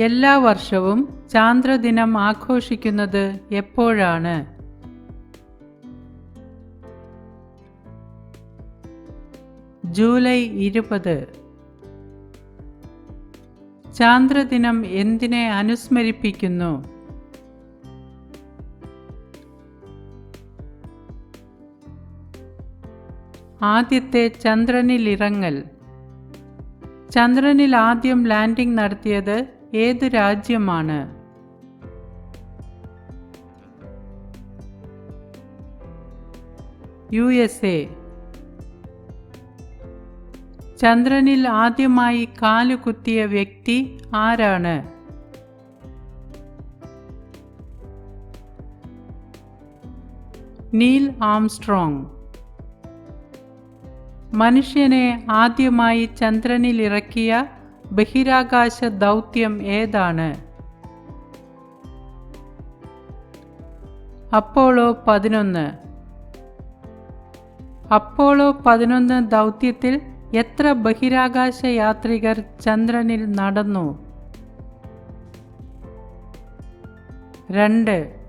എല്ലാ വർഷവും ചാന്ദ്രദിനം ആഘോഷിക്കുന്നത് എപ്പോഴാണ്? ജൂലൈ ഇരുപത്. ചാന്ദ്രദിനം എന്തിനെ അനുസ്മരിപ്പിക്കുന്നു? ആദ്യത്തെ ചന്ദ്രനിലിറങ്ങൽ. ചന്ദ്രനിൽ ആദ്യം ലാൻഡിംഗ് നടത്തിയത് ഏത് രാജ്യമാണ്? യു എസ് എ ചന്ദ്രനിൽ ആദ്യമായി കാലു കുത്തിയ വ്യക്തി ആരാണ്? Neil Armstrong. മനുഷ്യനെ ആദ്യമായി ചന്ദ്രനിൽ ഇറക്കിയ ബഹിരാകാശ ദൗത്യം ഏതാണ്? അപ്പോളോ പതിനൊന്ന്. അപ്പോളോ പതിനൊന്ന് ദൗത്യത്തിൽ എത്ര ബഹിരാകാശ യാത്രികർ ചന്ദ്രനിൽ നടന്നു? രണ്ട്.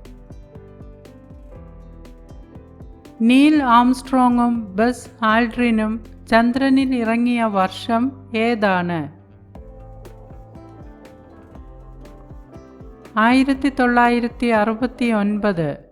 നീൽ ആംസ്ട്രോങ്ങും ബസ് ആൽഡ്രിനും ചന്ദ്രനിൽ ഇറങ്ങിയ വർഷം ഏതാണ്? ആയിരത്തി തൊള്ളായിരത്തി അറുപത്തി ഒൻപത്